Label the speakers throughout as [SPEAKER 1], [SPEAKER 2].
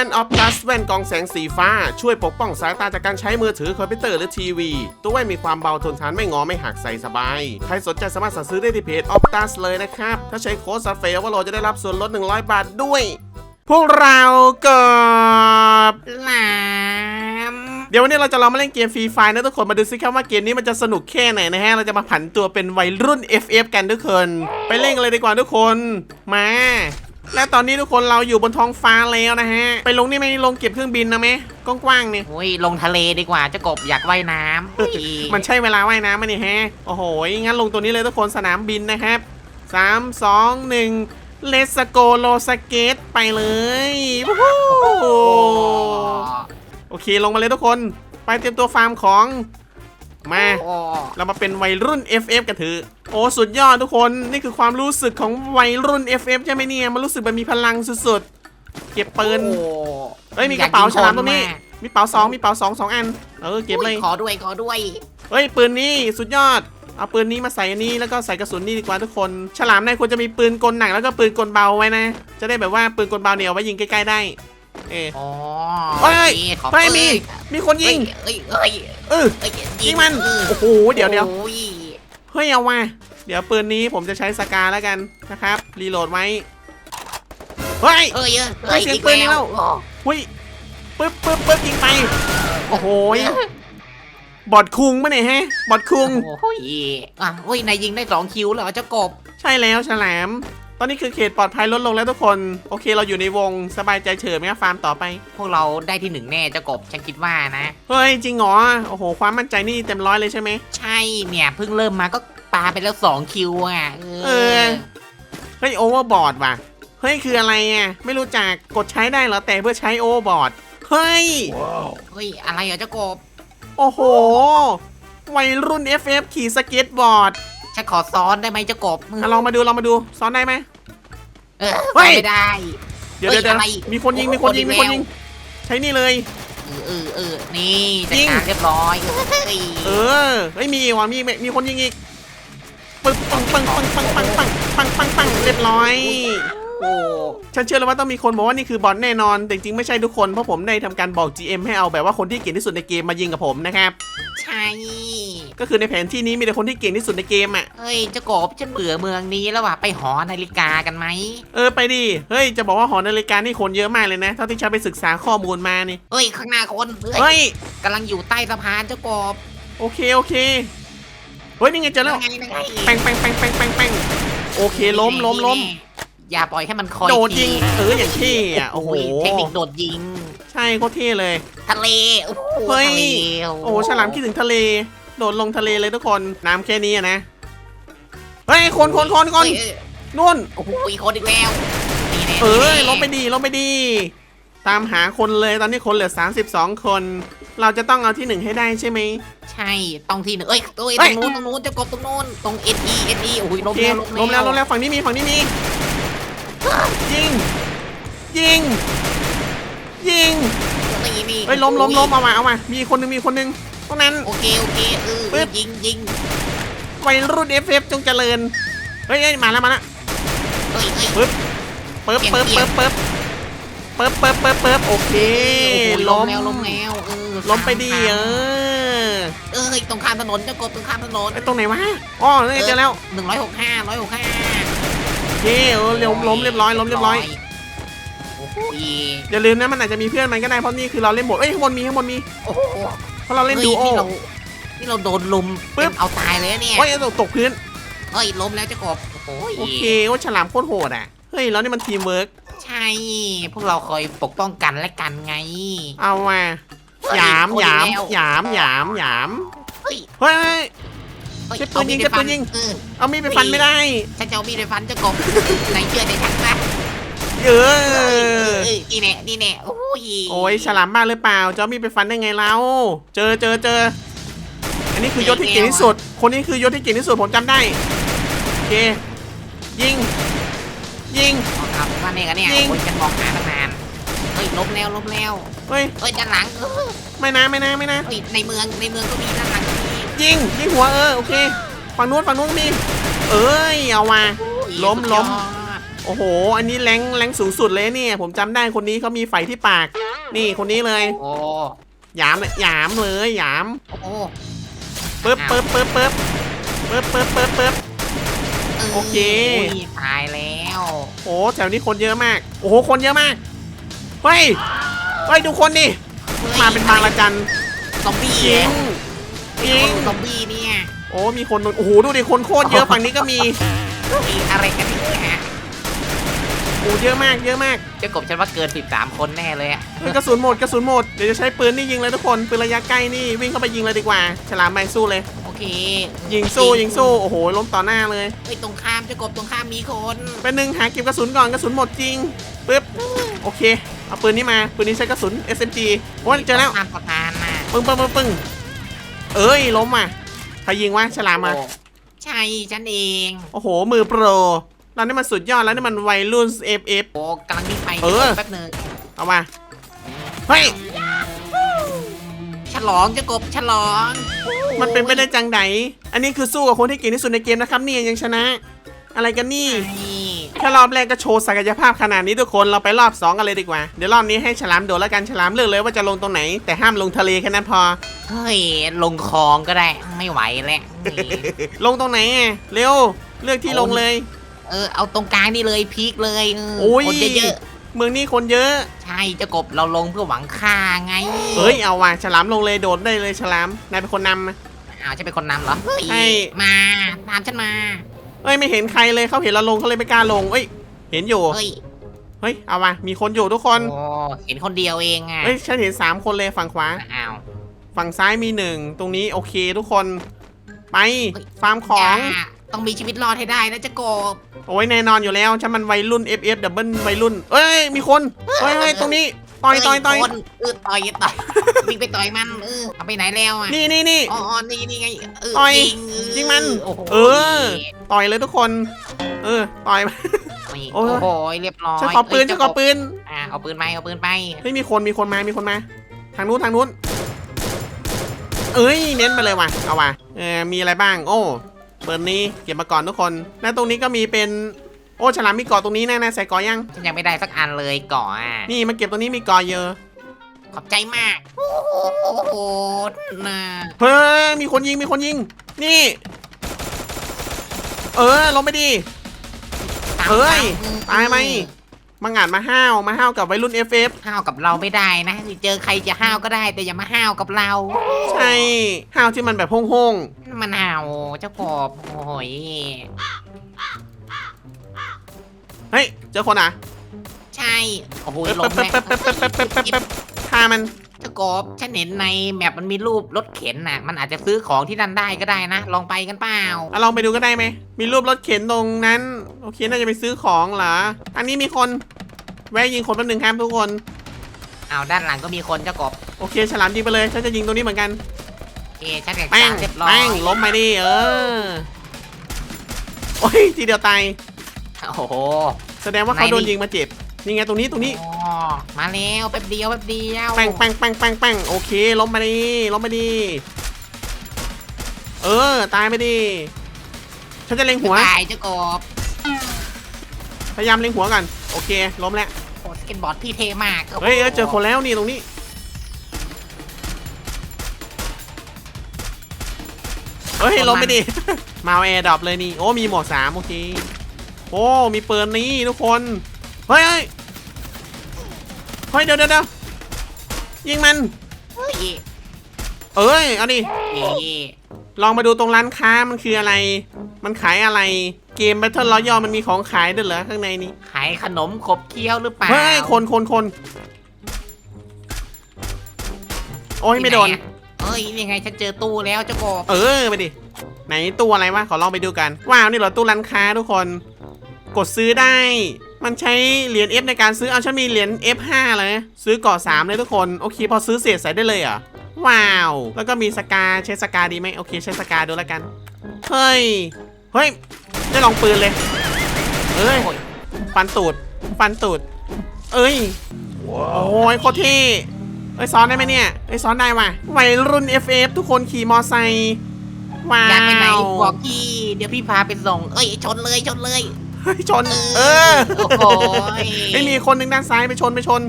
[SPEAKER 1] ว่นออฟพลัสแว่นกองแสงสีฟ้า ช่วยปกป้องสายตาจากการใช้มือถือคอมพิวเตอร์หรือทีวี ตัวแว่นมีความเบาทนทานไม่งอไม่หักใส่สบาย ใครสนใจสามารถสั่งซื้อได้ที่เพจออฟตัสเลยนะครับ ถ้าใช้โค้ดซัฟเฟลว่าโลจะได้รับส่วนลด 100 บาทด้วย พวกเรากับ
[SPEAKER 2] หลาม
[SPEAKER 1] เดี๋ยววันนี้เราจะลองมาเล่นเกมฟรีไฟนะทุกคนมาดูซิครับว่าเกมนี้มันจะสนุกแค่ไหนนะฮะ เราจะมาผันตัวเป็นวัยรุ่น FF กันทุกคน ไปเล่นกันเลยดีกว่าทุกคน มา และตอนนี้ทุกคนเราอยู่บนท้องฟ้าแล้วนะฮะ ไปลงนี่ไหมลงเก็บเครื่องบินนะไหมกว้างๆเนี่ย
[SPEAKER 2] โอ้ยลงทะเลดีกว่าเจ้ากบอยากว่ายน้ำเฮ้ย
[SPEAKER 1] มันใช่เวลาว่ายน้ำไหมเนี่ยฮะโอ้โหงั้นลงตัวนี้เลยทุกคนสนามบินนะครับ3 2 1เลสโกโลสเกตไปเลยวู้ฮู้โอเคลงมาเลยทุกคน ไปเตรียมตัวฟาร์มของมา
[SPEAKER 2] โอ้
[SPEAKER 1] เรามาเป็นวัยรุ่น FF กันเถอะ โอ้สุดยอดทุกคนนี่คือความรู้สึกของวัยรุ่น FF ใช่ไหมเนี่ยมันรู้สึกแบบมีพลังสุดๆ เก็บปืน
[SPEAKER 2] โอ้
[SPEAKER 1] เฮ้ยมีกระเป๋าฉลามตรงนี้
[SPEAKER 2] อยกยิค
[SPEAKER 1] มีเป๋าสองมีเป๋าสองสองอันเออเก็บเลย
[SPEAKER 2] อุ้ขอด้วยขอด้วย
[SPEAKER 1] เฮ้ยปืนนี้สุดยอดเอาปืนนี้มาใส่อันนี้แล้วก็ใส่กระสุนนี่ดีกว่าทุกคน ฉลามนายควรจะมีปืนกลหนักแล้วก็ปืนกลเบาไว้นะ จะได้แบบว่าปืนกลเบาเนี่ยเอาไว้ยิงใกล้ๆได้ เออ
[SPEAKER 2] อ๋อ
[SPEAKER 1] เฮ้ย
[SPEAKER 2] โอเคขอ
[SPEAKER 1] เฮ้ยมีมีคนยิง
[SPEAKER 2] เฮ้ยเฮ้ย
[SPEAKER 1] เออ
[SPEAKER 2] เฮ้ย
[SPEAKER 1] ยิงมัน
[SPEAKER 2] เออ
[SPEAKER 1] โอ้โหเดี๋ยวเดี๋ยว
[SPEAKER 2] โอ้ย
[SPEAKER 1] เฮ้ยเอาว่ะเดี๋ยวปืนนี้ผมจะใช้สกาแล้วกันนะครับ รีโหลดไว้ เฮ้ย
[SPEAKER 2] เอ้ยเอ้ย
[SPEAKER 1] เฮ้ยเสียงปืนนี่แล้ว
[SPEAKER 2] โอ้
[SPEAKER 1] หุ้ยปึ๊บปึ๊บปึ๊บยิงไป โอ้โหยบอดคุงปะเนี่ยฮะ บอดคุง
[SPEAKER 2] โอ้ยอะโอ้ยนายยิงได้สองคิวแล้วเหรอเจ้ากบ
[SPEAKER 1] ใช่แล้วฉลาม ตอนนี้คือเขตปลอดภัยลดลงแล้วทุกคน โอเคเราอยู่ในวงสบายใจเฉิบไหมครับฟาร์มต่อไป
[SPEAKER 2] พวกเราได้ที่หนึ่งแน่เจ้ากบฉันคิดว่านะ
[SPEAKER 1] เฮ้ยจริงเหรอโอ้โห ความมั่นใจนี่เต็มร้อยเลยใช่ไหม
[SPEAKER 2] ใช่เนี่ยเพิ่งเริ่มมาก็ปาไปแล้วสองคิวอะ
[SPEAKER 1] เออเฮ้ยโอเวอร์บอร์ดว่ะเฮ้ยคืออะไรอะไม่รู้จักกดใช้ได้เหรอแต่เพื่อใช้โอเวอร์บอร์ดเฮ้ย
[SPEAKER 2] เฮ้ยอะไรเหรอเจ้ากบ
[SPEAKER 1] โอ้โห วัยรุ่น FF ขี่สเก็ตบอร์ด
[SPEAKER 2] ฉันขอซ้อนได้ไหมเจ้ากบ
[SPEAKER 1] อะลองมาดูลองมาดูซ้อนได้ไหม
[SPEAKER 2] เออ
[SPEAKER 1] เฮ้ย
[SPEAKER 2] ไม่ได้
[SPEAKER 1] เดี๋ยว
[SPEAKER 2] เฮ้
[SPEAKER 1] เดี๋
[SPEAKER 2] ย
[SPEAKER 1] ยวเดี๋ยว
[SPEAKER 2] อะไร
[SPEAKER 1] มีคนยิงมีคนยิงมีคนยิง ใช้นี่เลย
[SPEAKER 2] เออเออเออนี่จัด
[SPEAKER 1] ยิง
[SPEAKER 2] การเรียบร้อยเฮ้ย
[SPEAKER 1] เออเฮ้ยมีอีกว่ะมีมีคนยิงอีกปึ๊บปังปังปังปังปังปังปังปังปังเรียบร้อย
[SPEAKER 2] โอ้
[SPEAKER 1] ฉันเชื่อเลยว่าต้องมีคนบอกว่านี่คือบอลแน่นอน แต่จริงๆไม่ใช่ทุกคน เพราะผมได้ทำการบอก GM ให้เอาแบบว่าคนที่เก่งที่สุดในเกมมายิงกับผมนะครับ
[SPEAKER 2] ใช่
[SPEAKER 1] ก็คือในแผนที่นี้มีแต่คนที่เก่งที่สุดในเกมอะ
[SPEAKER 2] เฮ้ยเจ้ากบฉันเบื่อเมืองนี้แล้วว่ะไปหอนาฬิกากันไหม
[SPEAKER 1] เออไปดิ เฮ้ยจะบอกว่าหอนาฬิกานี่คนเยอะมากเลยนะ เท่าที่ฉันไปศึกษาข้อมูลมานี่
[SPEAKER 2] เฮ้ยข้างหน้าคน เฮ้
[SPEAKER 1] เฮ้
[SPEAKER 2] ย
[SPEAKER 1] ย
[SPEAKER 2] กำลังอยู่ใต้สะพานเจ้ากบ
[SPEAKER 1] โอเคโอเค เฮ้ยนี่ไงเจอแล้ว
[SPEAKER 2] ไงไง
[SPEAKER 1] แป้งแป้งแป้งแป้งแป้งแป้งโอเคล้มล้มล้ม
[SPEAKER 2] อย่าปล่อยให้มันคอย
[SPEAKER 1] โดดยิง
[SPEAKER 2] ที
[SPEAKER 1] เอออย่างเท่อะโอ้โห
[SPEAKER 2] เทคนิคโดดยิง
[SPEAKER 1] ใช่โคตรเท่เลย
[SPEAKER 2] ทะเลโอ้โห
[SPEAKER 1] เฮ้ย
[SPEAKER 2] ทะเล
[SPEAKER 1] โอ้โหฉลามคิดถึงทะเล โดดลงทะเลเลยทุกคนน้ำแค่นี้อะนะเฮ้ยคนคนคนคน
[SPEAKER 2] เฮ้ยเอ้ย
[SPEAKER 1] นู่น
[SPEAKER 2] โอ้โหอีกคนอีกแล้วนี่แน่
[SPEAKER 1] เอ้ย
[SPEAKER 2] นี่แน่
[SPEAKER 1] ลบไปดีลบไปดี ตามหาคนเลยตอนนี้คนเหลือ 32 คน เราจะต้องเอาที่หนึ่งให้ได้ใช่ไหม
[SPEAKER 2] ใช่ต้องที่หนึ่งเอ้ยเอ้ย
[SPEAKER 1] เฮ้
[SPEAKER 2] ตร
[SPEAKER 1] ย
[SPEAKER 2] งนู้นตรงนู้นเจะกบตรงนู้นตรง S E S E โอ้ย
[SPEAKER 1] โอ
[SPEAKER 2] ล้ม
[SPEAKER 1] เค
[SPEAKER 2] แล้ว
[SPEAKER 1] ล้มแล้วล้มแล้วฝั่งนี้มีฝั่งนี้มี ยิง ยิง ยิง
[SPEAKER 2] นี่นี่
[SPEAKER 1] เฮ้ยล้มล้มล้มเอามาเอามา มีคนหนึงมีคนหนึงตรงนั้น
[SPEAKER 2] โอเคโอเคเออ
[SPEAKER 1] ปึ๊บ
[SPEAKER 2] ยิงยิง
[SPEAKER 1] วัยรุ่น FF จงเจริญ เฮ้ยเฮ้ยมาแล้วมาแล้ว
[SPEAKER 2] เอ้ยเอ้ย
[SPEAKER 1] ปึ๊บปึ๊บปึ๊บปึ๊บปึ๊บปึ๊บปึ๊บปึ๊บโอเค
[SPEAKER 2] โอ้โห
[SPEAKER 1] ล้ม
[SPEAKER 2] แล้วล้มแล้วเออ
[SPEAKER 1] ล้มไปดีเออ
[SPEAKER 2] เอ้ยตรงข้ามถนนเจ้ากบตรงข้ามถนน
[SPEAKER 1] ไอ้ตรงไหนวะอ๋อนี่ไงเจอแล้ว
[SPEAKER 2] หนึ่งร้อยหกห้าร้อยหกห้า
[SPEAKER 1] โอ เคเออล้มล้มเรียบร้อยล้มเรียบร้อย
[SPEAKER 2] โอ้โห
[SPEAKER 1] อย่าลืมนะมันอาจจะมีเพื่อนมันก็ได้เพราะนี่คือเราเล่นบทเอ้ยข้างบนมีข้างบนมี
[SPEAKER 2] โอ้โห
[SPEAKER 1] เพราะเราเล่นดูโอ
[SPEAKER 2] นี่เรานี่เราโดนลุม
[SPEAKER 1] ปึ๊บ
[SPEAKER 2] เอาตายเลยเนี่ย
[SPEAKER 1] โอ้ยตกตกพื้น
[SPEAKER 2] เฮ้ยล้มแล้วเจ้ากบโอ้
[SPEAKER 1] โอเคโอ้ยฉลามโคตรโหดอะเฮ้ยแล้วนี่มันทีมเวิร์ก
[SPEAKER 2] ใช่ พวกเราคอยปกป้องกันและกันไง
[SPEAKER 1] เอามา
[SPEAKER 2] เฮ้ย
[SPEAKER 1] หยามหยามหยามหยามหยาม
[SPEAKER 2] เฮ้ย
[SPEAKER 1] เฮ้ย
[SPEAKER 2] เฮ้ย
[SPEAKER 1] ใช้ปืนยิง
[SPEAKER 2] เอามีด
[SPEAKER 1] ใช้ปืนยิง
[SPEAKER 2] เออ
[SPEAKER 1] เอามีดไปฟันไม่ได้
[SPEAKER 2] ฉันจะเอามีดไปฟันเจ้ากบไหนเชื่อใจฉันนะ
[SPEAKER 1] เอ
[SPEAKER 2] เอ
[SPEAKER 1] อ
[SPEAKER 2] อนี่แน่นี่แน่โอ้ย
[SPEAKER 1] โอ้ยฉลามบ้าหรือเปล่าจะเอามีดไปฟันได้ไงเราเจอเจอเจออันนี้คือยศที่เก่งที่สุด คนนี้คือยศที่เก่งที่สุดผมจำได้โอเคยิง ยิง
[SPEAKER 2] เอาว่าเนี่ยกันเนี่ย
[SPEAKER 1] ยิง
[SPEAKER 2] โอ้ยฉันมองหาตั้งนานเฮ้ยล้มแล้วล้มแล้ว
[SPEAKER 1] เฮ้ย
[SPEAKER 2] เฮ้ยด้านหลังเออ
[SPEAKER 1] ไม่นะไม่นะไม่นะ
[SPEAKER 2] เฮ้ยในเมืองในเมืองก็มีด้านหลังก็มี
[SPEAKER 1] ยิงยิงหัวเออโอเคฝั่งนู้นฝั่งนู้นก็มีเอ้ยเอามา
[SPEAKER 2] โอ้ย
[SPEAKER 1] ล้ม
[SPEAKER 2] สุด
[SPEAKER 1] ล้ม
[SPEAKER 2] ยอด
[SPEAKER 1] โอ้โห อันนี้แรงแรงสูงสุดเลยเนี่ยผมจำได้คนนี้เขามีไฟที่ปาก นี่คนนี้เลย
[SPEAKER 2] โอ้
[SPEAKER 1] หยามเลยหยามเลยหยาม
[SPEAKER 2] โอ้
[SPEAKER 1] ปึ๊บปึ๊บปึ๊บปึ๊บปึ๊บปึ๊บปึ๊บปึ๊บโอเค
[SPEAKER 2] ยตายแล้ว
[SPEAKER 1] โอ้แถวนี้คนเยอะมาก โอ้โหคนเยอะมากเฮ้ยเฮ้ยดูคนดิมาเป็นบางละจัน
[SPEAKER 2] ซอมบี้
[SPEAKER 1] จริง จ
[SPEAKER 2] จ
[SPEAKER 1] ริ
[SPEAKER 2] ริ
[SPEAKER 1] ง
[SPEAKER 2] งซอมบี้เนี่ย
[SPEAKER 1] โอ้มีคนโดนโอ้โหดูดิคนโคตรเยอะฝั่งนี้ก็มี
[SPEAKER 2] มีอะไรกันเนี่ย
[SPEAKER 1] โอ้เยอะมากเยอะมาก
[SPEAKER 2] เจ้ากบฉันว่าเกิน13คนแน่เลยอะ
[SPEAKER 1] เฮ้ยกระสุนหมดกระสุนหมดเดี๋ยวจะใช้ปืนนี่ยิงเลยทุกคนปืนระยะใกล้นี่วิ่งเข้าไปยิงเลยดีกว่า ฉลามแมงสู้เลย
[SPEAKER 2] โอเค
[SPEAKER 1] ยิงสู้ยิงสู้โอ้โหล้มต่อหน้าเลย
[SPEAKER 2] เฮ้ยตรงข้ามเจ้ากบตรงข้ามมีคน
[SPEAKER 1] เป็นหนึ่งหาเก็บกระสุนก่อนกระสุนหมดจริงปึ๊บโอเคเอาปืนนี้มาปืนนี้ใช้กระสุน SMG โอ้ยเจอแล้ว
[SPEAKER 2] ตรงข้ามสะพานน่ะ
[SPEAKER 1] ปึ้งปึ้งปึ้งปึ้ง เอ้ยล้มอะใครยิงวะฉลามมา
[SPEAKER 2] โอ้ใช่ฉันเอง
[SPEAKER 1] โอ้โห มือโปรเรานี่มันสุดยอดแล้วนี่มันวัยรุ่น FF
[SPEAKER 2] โอ้กำลังวิ่งไป
[SPEAKER 1] เออ
[SPEAKER 2] แป๊บหนึง
[SPEAKER 1] เอามาเฮ้ย
[SPEAKER 2] ฉลองเจ้ากบฉลอง
[SPEAKER 1] มันเป็นไปได้จังไดอันนี้คือสู้กับคนที่เก่งที่สุดในเกมนะครับเนี่ยยังชนะ อะไรกันนี่
[SPEAKER 2] นี่
[SPEAKER 1] แค่รอบแรกก็โชว์ศักยภาพขนาดนี้ทุกคนเราไปรอบ 2 กันเลยดีกว่า เดี๋ยวรอบนี้ให้ฉลามโดดแล้วกันฉลามเลือกเลยว่าจะลงตรงไหน แต่ห้ามลงทะเลแค่นั้นพอ
[SPEAKER 2] เฮ้ย ลงคลองก็ได้ ไม่ไหวแล้วนี่
[SPEAKER 1] ลงตรงไหนอะเร็วเลือกที่ลงเลย
[SPEAKER 2] เออเอาตรงกลางนี่เลยพีคเลยเออ
[SPEAKER 1] โอ้ย
[SPEAKER 2] คนเยอะ
[SPEAKER 1] เมืองนี้คนเยอะ
[SPEAKER 2] ๆใช่เจ้ากบเราลงเพื่อหวังฆ่าไง
[SPEAKER 1] เฮ้ยเอาว่ะฉลามลงเลยโดดได้เลยฉลามนายเป็นคนนำมา
[SPEAKER 2] เอาจะเป็นคนนำเหรอเฮ้ย
[SPEAKER 1] ใช่
[SPEAKER 2] มาตามฉันมา
[SPEAKER 1] เอ้ยไม่เห็นใครเลยเขาเห็นเราลงเขาเลยไม่กล้าลงเอ้ย เห็นอยู่
[SPEAKER 2] เฮ้ย
[SPEAKER 1] เฮ้ยเอาว่ะมีคนอยู่ทุกคน
[SPEAKER 2] โอ้เห็นคนเดียวเองอะ
[SPEAKER 1] เฮ้ยฉันเห็นสามคนเลยฝั่งขวา
[SPEAKER 2] อ้าว
[SPEAKER 1] ฝั่งซ้ายมีหนึ่งตรงนี้โอเคทุกคน ไปฟาร์มของ
[SPEAKER 2] ย่าต้องมีชีวิตรอดให้ได้นะเจ้ากบ
[SPEAKER 1] โอ้ยแน่นอนอยู่แล้วฉันมันวัยรุ่น FF ดับเบิลวัยรุ่นเอ้ยมีคนเฮ้ยเฮ้ยตรงนี้ ต่อยต่อยต่อย
[SPEAKER 2] เคนเออต่อยต่อยวิ่งไปต่อยมันเออเอาไปไหนแล้วอะ
[SPEAKER 1] นี่นี่นี่
[SPEAKER 2] อ๋ออ๋อนี่นี่ไงเออ
[SPEAKER 1] ต่อย
[SPEAKER 2] ยิง
[SPEAKER 1] ยิงมัน
[SPEAKER 2] โอ้โห
[SPEAKER 1] เออ ต่อยเลยทุกคน เออต่อย
[SPEAKER 2] นี่
[SPEAKER 1] โอ้
[SPEAKER 2] โอ้
[SPEAKER 1] ย
[SPEAKER 2] โหเรียบร้อย
[SPEAKER 1] ฉันขอปืน
[SPEAKER 2] เย
[SPEAKER 1] ฉันขอปืน
[SPEAKER 2] อ่าเอาปืนไปเอาปืนไป
[SPEAKER 1] เฮ้ยมีคนมีคนมามีคนมา ทางนู้นทางนู้น เอ้ยเน้นไปเลยว่ะเอาว่ะเออมีอะไรบ้าง โอ้เปิดนี้เก็บมาก่อนทุกคน และตรงนี้ก็มีเป็น โอ้ฉลามมีเกาะตรงนี้แน่ๆใส่เกาะยัง
[SPEAKER 2] ฉันยังไม่ได้สักอันเลยก่อนอะ
[SPEAKER 1] นี่มาเก็บตรงนี้มีเกาะเยอะ
[SPEAKER 2] ขอบใจมาก โอ้โหน่า
[SPEAKER 1] เฮ้ยมีคนยิงมีคนยิง นี่ เออลงไปดิ
[SPEAKER 2] ตาม
[SPEAKER 1] เอ้ย
[SPEAKER 2] ตาม
[SPEAKER 1] ตายไหมมังงาดมาห้าวมาห้าวกับวัยรุ่น FF
[SPEAKER 2] ห้าวกับเราไม่ได้นะเจอใครจะห้าวก็ได้ แต่อย่ามาห้าวกับเรา
[SPEAKER 1] ใช่ห้าวที่มันแบบโฮ่ง
[SPEAKER 2] มันห้าวเจ้ากบโอ้ย
[SPEAKER 1] ๆ เฮ้ย เจอคนอะ
[SPEAKER 2] ใช่ โอ้โห
[SPEAKER 1] เป๊บ
[SPEAKER 2] ลม
[SPEAKER 1] เป๊บ
[SPEAKER 2] แม่
[SPEAKER 1] เป๊บเป๊บเป๊บเป๊บเป๊บเป๊บฆ่ามัน
[SPEAKER 2] เจ้ากบฉันเห็นในแมปมันมีรูปรถเข็นน่ะ มันอาจจะซื้อของที่นั่นได้ก็ได้นะ ลองไปกันเปล่า
[SPEAKER 1] เอาลองไปดูก็ได้ไหม มีรูปรถเข็นตรงนั้น โอเค น่าจะไปซื้อของเหรอ อันนี้มีคน แวะยิงคนแป๊บหนึงครับทุกคน
[SPEAKER 2] เอาด้านหลังก็มีคนเจ้ากบ
[SPEAKER 1] โอเค ฉลามยิงไปเลย ฉันจะยิงตรงนี้เหมือนกัน
[SPEAKER 2] เอฉันแข่ง
[SPEAKER 1] แป้ง
[SPEAKER 2] เรียบร้อย
[SPEAKER 1] แป้งล้มไปดิ เออ โอ้ย ทีเดียวตาย
[SPEAKER 2] โอ้โห
[SPEAKER 1] แสดงว่าเขาโดนยิงมาเจ็บนี่ไงตรงนี้ตรงนี้
[SPEAKER 2] อ๋อมาแล้วแป๊บเดียวแป๊บเดียว
[SPEAKER 1] แป้งแป้งแป้งแป้งแป้งโอเคล้มไปดิล้มไปดิเออ ตายไปดิฉันจะเล็งหัว
[SPEAKER 2] ตายเจ้ากบ
[SPEAKER 1] พยายามเล็งหัวกันโอเคล้มแล้ว
[SPEAKER 2] โอ้สเก็ตบอร์ดพี่เทมาก
[SPEAKER 1] เฮ้ยเออเจอคนแล้วนี่ตรงนี้เฮ้ยล้มไปดิมาเอาแอร์ดรอปเลยนี่โอ้มีหมวกสามโอเค โอ้มีปืนนี้ทุกคนเฮ้ยเฮ้ยเฮ้ยเดี๋ยวเดี๋ยวเดี๋ยวยิงมัน
[SPEAKER 2] เฮ้ย
[SPEAKER 1] เอ้ยเอาดิ
[SPEAKER 2] เอ๊ะ
[SPEAKER 1] ลองมาดูตรงร้านค้ามันคืออะไร มันขายอะไรเกม Battle Royale มันมีของขายด้วยเหรอข้างในนี้
[SPEAKER 2] ขายขนมขบเคี้ยวหรือเปล่า
[SPEAKER 1] เฮ้ยคนคนคนโอ้ยไม่โดน
[SPEAKER 2] ที่หอะเฮ้ยนี่ไงฉันเจอตู้แล้วเจ้ากบ
[SPEAKER 1] เออไปดิไหนตู้อะไรวะขอลองไปดูกันว้าวนี่เหรอตู้ร้านค้าทุกคน กดซื้อได้ มันใช้เหรียญ F ในการซื้อ เอาฉันมีเหรียญ F5 เลยซื้อก่อ3เลยทุกคน โอเค พอซื้อเสร็จใส่ได้เลยเหรอ ว้าว แล้วก็มีสกาใช้สกาดีไหมโอเค ใช้สกาดูแล้วกัน เฮ้ย เฮ้ย ได้ลองปืนเลย เอ้ย
[SPEAKER 2] โอ้ย
[SPEAKER 1] ฟันตูด ฟันตูด เอ้ย โอ้ยโคตรเท่เอ้ยซ้อนได้ไหมเนี่ย เอ้ยซ้อนได้ว่ะวัยรุ่น FF ทุกคนขี่มอไซค์ว้า
[SPEAKER 2] อยากไปไหน
[SPEAKER 1] ว
[SPEAKER 2] บอกพี่ เดี๋ยวพี่พาไปส่ง เอ้ยชนเลยชนเลย
[SPEAKER 1] เฮ้ยชน เออ
[SPEAKER 2] โอ้โห
[SPEAKER 1] ไม่มีคนหนึ่งด้านซ้ายไปชนไปชน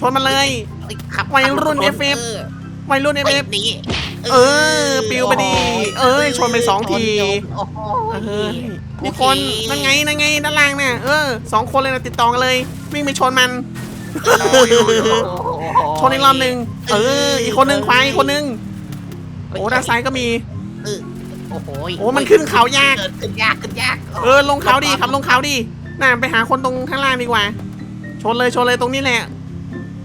[SPEAKER 1] ชนมันเลย
[SPEAKER 2] ขับ
[SPEAKER 1] วัยรุ่น
[SPEAKER 2] ขับ
[SPEAKER 1] FF
[SPEAKER 2] ออ
[SPEAKER 1] วัยรุ่นเอฟ
[SPEAKER 2] เฮ้
[SPEAKER 1] เอยฟ
[SPEAKER 2] หนี
[SPEAKER 1] เออ ปิวไปดิเอ้ย ชนไปสองที
[SPEAKER 2] โอ้โห
[SPEAKER 1] เฮ้ยมีคนนั่นไงนั่นไงด้านล่างเนี่ยเออสองคนเลยนะติดต่อกันเลย วิ่งไปชนมัน ชนอีกรอบหนึ่งเออ อีกคนหนึ่งควายอีกคนหนึ่งโอ้ด้านซ้ายก็มี
[SPEAKER 2] เออ โอ้โห
[SPEAKER 1] โอ้มันขึ้นเขายาก
[SPEAKER 2] ขึ้นยากขึ้นยาก
[SPEAKER 1] เออลงเขาดีครับลงเขาดีน่าไปหาคนตรงข้างล่างดีกว่า ชนเลยชนเลยตรงนี้แหละ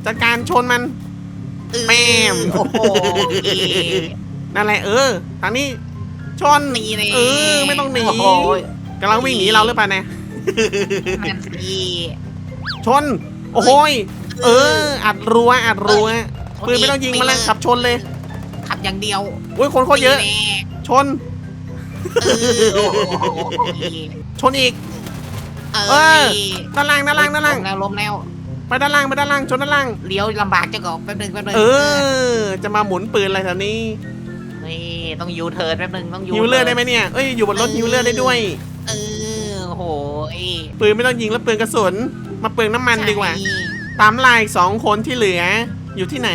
[SPEAKER 1] จัดการชนมันแม่ม
[SPEAKER 2] โอ้โห
[SPEAKER 1] นั่นแหละเออทางนี้ชน
[SPEAKER 2] หนีเลย
[SPEAKER 1] เออไม่ต้องหนี
[SPEAKER 2] โอ้โห
[SPEAKER 1] กำลังวิ่งหนีเราหรือเปล่าเนี่ย
[SPEAKER 2] นั่นสิ
[SPEAKER 1] ชน โอ้โหยเออ อัดรัวอัดรัวปืนไม่ต้องยิงมาแล้วขับชนเลย
[SPEAKER 2] ขับอย่างเดียว
[SPEAKER 1] อุ้ยคนโคตรเยอะ
[SPEAKER 2] แน่
[SPEAKER 1] ชน
[SPEAKER 2] เออโอ้โห
[SPEAKER 1] ชนอีก
[SPEAKER 2] เอ
[SPEAKER 1] เอ
[SPEAKER 2] อ
[SPEAKER 1] อด้านล่างด้านล่างด้านล่าง
[SPEAKER 2] ล้มแล้วล้มแล้ว
[SPEAKER 1] ไปด้านล่างไปด้านล่างชนด้านล่าง
[SPEAKER 2] เลี้ยวลำบากจังก่อนแป๊บนึงแป๊บนึง
[SPEAKER 1] เออ จะมาหมุนปืนอะไรแถวนี้
[SPEAKER 2] นี่ต้องยูเทิร์นแป๊บนึงต้องยู
[SPEAKER 1] ฮิวเลือดได้ไหมเนี่ย เอ้ยอยู่บนรถฮิวเลือดได้ด้วย
[SPEAKER 2] เออโอ้โห
[SPEAKER 1] ปืนไม่ต้องยิงแล้วปืนกระสุน มาเปลืองน้ำมันดีกว่า
[SPEAKER 2] ใช่
[SPEAKER 1] ตามลายอีกสองคนที่เหลือ อยู่ที่ไหน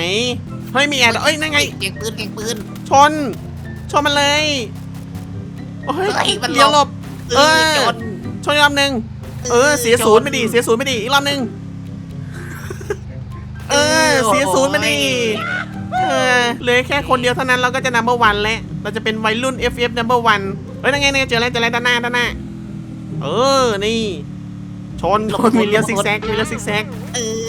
[SPEAKER 1] เฮ้ยมีแอร์เอ้ยนั่นไง
[SPEAKER 2] เก่งปืนเก่งปืน
[SPEAKER 1] ชน ชนมันเลย โอ้ย
[SPEAKER 2] เฮ้ยมันหลบ
[SPEAKER 1] เลี้ยวหลบ เออ
[SPEAKER 2] จน
[SPEAKER 1] ชนอีกรอบหนึ่งเออ เสียศูนย์ไปดิเสียศูนย์ไปดิอีกรอบหนึ่งเออ เสียศูนย์ไปดิเออเหลือแค่คนเดียวเท่านั้นเราก็จะ number one แล้วเราจะเป็นวัยรุ่น FF number one เฮ้ยนั่นไงนั่นไงเจอแล้วเจอแล้วด้านหน้าด้านหน้า เออ นี่ ชนชนมีเลี้ยวซิกแซกมีเลี้ยวซิกแซก
[SPEAKER 2] เออ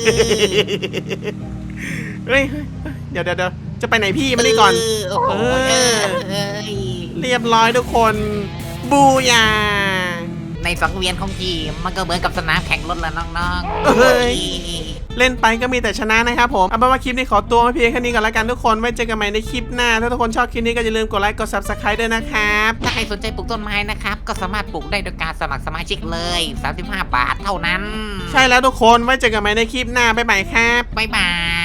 [SPEAKER 1] เฮ้ยเฮ้ยเดี๋ยวเดี๋ยวเดี๋ยวจะไปไหนพี่มานี่ก่อน
[SPEAKER 2] โอ้โห
[SPEAKER 1] เออ
[SPEAKER 2] เอ้ย
[SPEAKER 1] เรียบร้อยทุกคนบูยา
[SPEAKER 2] ในสังเวียนของจีมมันก็เหมือนกับสนามแข่งรถแล้วน้องๆ
[SPEAKER 1] เฮ้ย เล่นไปก็มีแต่ชนะนะครับผม เอาเป็นว่าคลิปนี้ขอตัวมาเพียงแค่นี้ก่อนละกันทุกคน ไว้เจอกันใหม่ในคลิปหน้า ถ้าทุกคนชอบคลิปนี้ก็อย่าลืมกดไลค์ กด subscribe ด้วยนะครับ
[SPEAKER 2] ถ้าใครสนใจปลูกต้นไม้นะครับ ก็สามารถปลูกได้โดยการสมัครสมาชิกเลย 35 บาทเท่านั้น
[SPEAKER 1] ใช่แล้วทุกคน ไว้เจอกันใหม่ในคลิปหน้า บ๊ายบายครับ
[SPEAKER 2] บ๊ายบาย